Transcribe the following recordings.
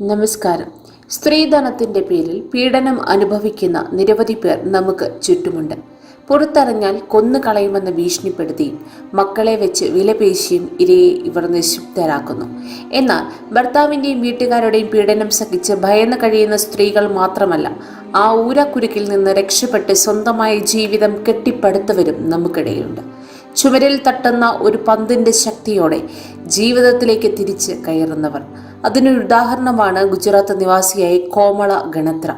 നമസ്കാരം. സ്ത്രീധനത്തിന്റെ പേരിൽ പീഡനം അനുഭവിക്കുന്ന നിരവധി പേർ നമുക്ക് ചുറ്റുമുണ്ട്. പുറത്തറിഞ്ഞാൽ കൊന്നു കളയുമെന്ന് ഭീഷണിപ്പെടുത്തിയും മക്കളെ വെച്ച് വിലപേശിയും ഇരയെ ഇവർ നിശുബ്ധരാക്കുന്നു എന്നാൽ ഭർത്താവിന്റെയും വീട്ടുകാരുടെയും പീഡനം സഹിച്ച് ഭയന്ന് കഴിയുന്ന സ്ത്രീകൾ മാത്രമല്ല ആ ഊരക്കുരുക്കിൽ നിന്ന് രക്ഷപ്പെട്ട് സ്വന്തമായ ജീവിതം കെട്ടിപ്പടുത്തവരും നമുക്കിടയിലുണ്ട്. ചുമരിൽ തട്ടുന്ന ഒരു പന്തിന്റെ ശക്തിയോടെ ജീവിതത്തിലേക്ക് തിരിച്ച് കയറുന്നവർ. അതിനൊരു ഉദാഹരണമാണ് ഗുജറാത്ത് നിവാസിയായ കോമള ഗണത്ര.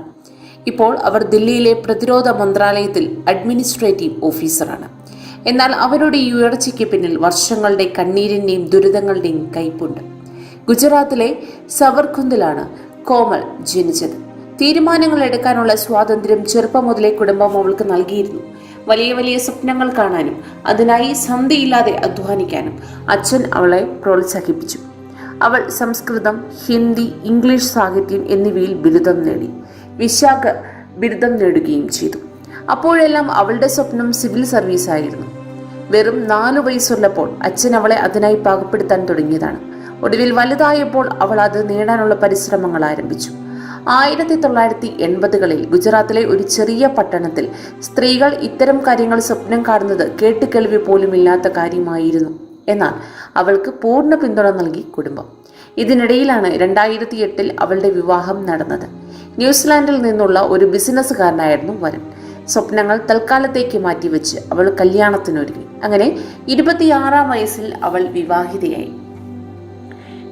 ഇപ്പോൾ അവർ ദില്ലിയിലെ പ്രതിരോധ മന്ത്രാലയത്തിൽ അഡ്മിനിസ്ട്രേറ്റീവ് ഓഫീസറാണ്. എന്നാൽ അവരുടെ ഈ ഉയർച്ചയ്ക്ക് പിന്നിൽ വർഷങ്ങളുടെ കണ്ണീരിന്റെയും ദുരിതങ്ങളുടെയും കയ്പുണ്ട്. ഗുജറാത്തിലെ സവർകുന്തിലാണ് കോമൾ ജനിച്ചത്. തീരുമാനങ്ങൾ എടുക്കാനുള്ള സ്വാതന്ത്ര്യം ചെറുപ്പം മുതലേ കുടുംബം അവൾക്ക് നൽകിയിരുന്നു. വലിയ വലിയ സ്വപ്നങ്ങൾ കാണാനും അതിനായി സന്ധിയില്ലാതെ അധ്വാനിക്കാനും അച്ഛൻ അവളെ പ്രോത്സാഹിപ്പിച്ചു. അവൾ സംസ്കൃതം ഹിന്ദി ഇംഗ്ലീഷ് സാഹിത്യം എന്നിവയിൽ ബിരുദം നേടി വിശാഖ ബിരുദം നേടുകയും ചെയ്തു. അപ്പോഴെല്ലാം അവളുടെ സ്വപ്നം സിവിൽ സർവീസ് ആയിരുന്നു. വെറും നാലു വയസ്സുള്ളപ്പോൾ അച്ഛൻ അവളെ അതിനായി പാകപ്പെടുത്താൻ തുടങ്ങിയതാണ്. ഒടുവിൽ വലുതായപ്പോൾ അവൾ അത് നേടാനുള്ള പരിശ്രമങ്ങൾ ആരംഭിച്ചു. ആയിരത്തി തൊള്ളായിരത്തി എൺപതുകളിൽ ഗുജറാത്തിലെ ഒരു ചെറിയ പട്ടണത്തിൽ സ്ത്രീകൾ ഇത്തരം കാര്യങ്ങൾ സ്വപ്നം കാണുന്നത് കേട്ടുകേൾവി പോലുമില്ലാത്ത കാര്യമായിരുന്നു. എന്നാൽ അവൾക്ക് പൂർണ പിന്തുണ നൽകി കുടുംബം. ഇതിനിടയിലാണ് രണ്ടായിരത്തി എട്ടിൽ അവളുടെ വിവാഹം നടന്നത്. ന്യൂസിലാൻഡിൽ നിന്നുള്ള ഒരു ബിസിനസ്സുകാരനായിരുന്നു വരൻ സ്വപ്നങ്ങൾ തൽക്കാലത്തേക്ക് മാറ്റിവെച്ച് അവൾ കല്യാണത്തിനൊരുങ്ങി. അങ്ങനെ ഇരുപത്തിയാറാം വയസ്സിൽ അവൾ വിവാഹിതയായി.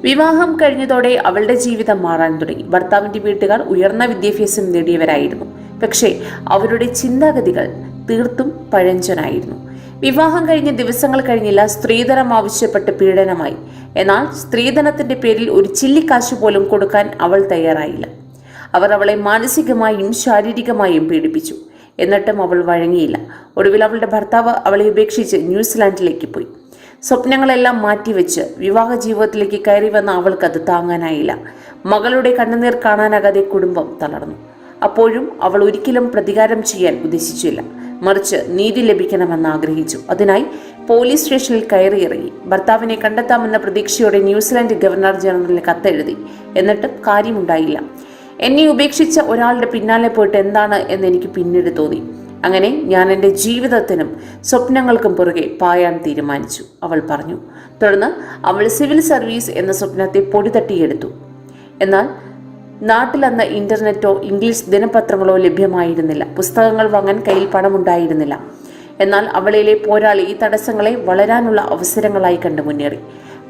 വിവാഹം കഴിഞ്ഞതോടെ അവളുടെ ജീവിതം മാറാൻ തുടങ്ങി. ഭർത്താവിന്റെ വീട്ടുകാർ ഉയർന്ന വിദ്യാഭ്യാസം നേടിയവരായിരുന്നു. പക്ഷേ അവരുടെ ചിന്താഗതികൾ തീർത്തും പഴഞ്ചനായിരുന്നു. വിവാഹം കഴിഞ്ഞ ദിവസങ്ങൾ കഴിഞ്ഞില്ല സ്ത്രീധനം ആവശ്യപ്പെട്ട് പീഡനമായി. എന്നാൽ സ്ത്രീധനത്തിന്റെ പേരിൽ ഒരു ചില്ലിക്കാശ് പോലും കൊടുക്കാൻ അവൾ തയ്യാറായില്ല. അവർ അവളെ മാനസികമായും ശാരീരികമായും പീഡിപ്പിച്ചു. എന്നിട്ടും അവൾ വഴങ്ങിയില്ല. ഒടുവിൽ അവളുടെ ഭർത്താവ് അവളെ ഉപേക്ഷിച്ച് ന്യൂസിലാൻഡിലേക്ക് പോയി. സ്വപ്നങ്ങളെല്ലാം മാറ്റിവെച്ച് വിവാഹ ജീവിതത്തിലേക്ക് കയറി വന്ന അവൾക്ക് അത് താങ്ങാനായില്ല. മകളുടെ കണ്ണുനീർ കാണാനാകാതെ കുടുംബം തളർന്നു. അപ്പോഴും അവൾ ഒരിക്കലും പ്രതികാരം ചെയ്യാൻ ഉദ്ദേശിച്ചില്ല. മറിച്ച് നീതി ലഭിക്കണമെന്ന് ആഗ്രഹിച്ചു. അതിനായി പോലീസ് സ്റ്റേഷനിൽ കയറിയിറങ്ങി. ഭർത്താവിനെ കണ്ടെത്താമെന്ന പ്രതീക്ഷയോടെ ന്യൂസിലാൻഡ് ഗവർണർ ജനറലിന് കത്തെഴുതി. എന്നിട്ടും കാര്യമുണ്ടായില്ല. എന്നെ ഉപേക്ഷിച്ച ഒരാളുടെ പിന്നാലെ പോയിട്ട് എന്താണ് എന്ന് എനിക്ക് പിന്നീട് തോന്നി. അങ്ങനെ ഞാൻ എന്റെ ജീവിതത്തിനും സ്വപ്നങ്ങൾക്കും പുറകെ പായാൻ തീരുമാനിച്ചു. അവൾ പറഞ്ഞു തുടർന്ന് അവൾ സിവിൽ സർവീസ് എന്ന സ്വപ്നത്തെ പൊടി തട്ടിയെടുത്തു എന്നാൽ നാട്ടിലന്ന് ഇന്റർനെറ്റോ ഇംഗ്ലീഷ് ദിനപത്രങ്ങളോ ലഭ്യമായിരുന്നില്ല. പുസ്തകങ്ങൾ വാങ്ങാൻ കയ്യിൽ പണമുണ്ടായിരുന്നില്ല. എന്നാൽ അവളിലെ പോരാളി ഈ തടസ്സങ്ങളെ വളരാനുള്ള അവസരങ്ങളായി കണ്ടു മുന്നേറി.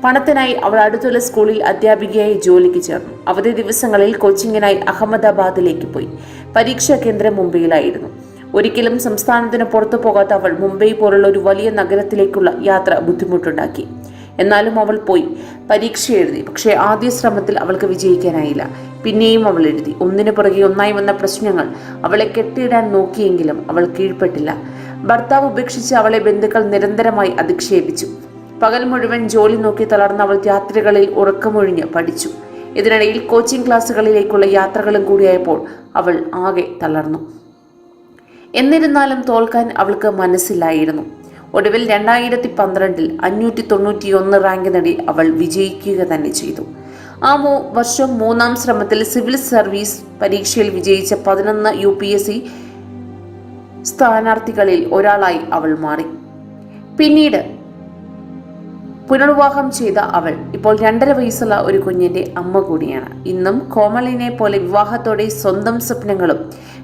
പണത്തിനായി അവൾ അടുത്തുള്ള സ്കൂളിൽ അധ്യാപികയായി ജോലിക്ക് ചേർന്നു. അവധി ദിവസങ്ങളിൽ കോച്ചിങ്ങിനായി അഹമ്മദാബാദിലേക്ക് പോയി. പരീക്ഷാ കേന്ദ്രം മുംബൈയിലായിരുന്നു. ഒരിക്കലും സംസ്ഥാനത്തിന് പുറത്തു പോകാത്ത അവൾ മുംബൈ പോലുള്ള ഒരു വലിയ നഗരത്തിലേക്കുള്ള യാത്ര ബുദ്ധിമുട്ടുണ്ടാക്കി. എന്നാലും അവൾ പോയി പരീക്ഷ എഴുതി. പക്ഷേ ആദ്യ ശ്രമത്തിൽ അവൾക്ക് വിജയിക്കാനായില്ല. പിന്നെയും അവൾ എഴുതി. ഒന്നിനു പുറകെ ഒന്നായി വന്ന പ്രശ്നങ്ങൾ അവളെ കെട്ടിയിടാൻ നോക്കിയെങ്കിലും അവൾ കീഴ്പ്പെട്ടില്ല. ഭർത്താവ് ഉപേക്ഷിച്ച് അവളെ ബന്ധുക്കൾ നിരന്തരമായി അധിക്ഷേപിച്ചു. പകൽ മുഴുവൻ ജോലി നോക്കി തളർന്ന അവൾ രാത്രികളിൽ ഉറക്കമൊഴിഞ്ഞ് പഠിച്ചു. ഇതിനിടയിൽ കോച്ചിംഗ് ക്ലാസ്സുകളിലേക്കുള്ള യാത്രകളും കൂടിയായപ്പോൾ അവൾ ആകെ തളർന്നു. എന്നിരുന്നാലും തോൽക്കാൻ അവൾക്ക് മനസ്സിലായിരുന്നു. ഒടുവിൽ രണ്ടായിരത്തി പന്ത്രണ്ടിൽ അഞ്ഞൂറ്റി തൊണ്ണൂറ്റി ഒന്ന് റാങ്ക് നേടി അവൾ വിജയിക്കുക തന്നെ ചെയ്തു. ആ മൂ വർഷം മൂന്നാം ശ്രമത്തിൽ സിവിൽ സർവീസ് പരീക്ഷയിൽ വിജയിച്ച പതിനൊന്ന് യു പി എസ് സി സ്ഥാനാർത്ഥികളിൽ ഒരാളായി അവൾ മാറി. പിന്നീട് പുനർവിവാഹം ചെയ്ത അവൾ ഇപ്പോൾ രണ്ടര വയസ്സുള്ള ഒരു കുഞ്ഞിന്റെ അമ്മ കൂടിയാണ്. ഇന്നും കോമളിനെ പോലെ വിവാഹത്തോടെ സ്വന്തം സ്വപ്നങ്ങളും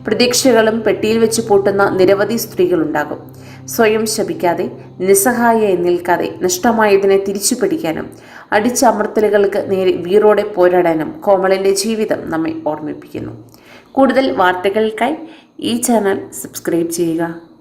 പ്രതീക്ഷകളും പെട്ടിയിൽ വെച്ച് പൂട്ടുന്ന നിരവധി സ്ത്രീകളുണ്ടാകും. സ്വയം ശപിക്കാതെ നിസ്സഹായയെ നിൽക്കാതെ നഷ്ടമായതിനെ തിരിച്ചു പിടിക്കാനും അടിച്ചമർത്തലുകൾക്ക് നേരെ വീറോടെ പോരാടാനും കോമളിന്റെ ജീവിതം നമ്മെ ഓർമ്മിപ്പിക്കുന്നു. കൂടുതൽ വാർത്തകൾക്കായി ഈ ചാനൽ സബ്സ്ക്രൈബ് ചെയ്യുക.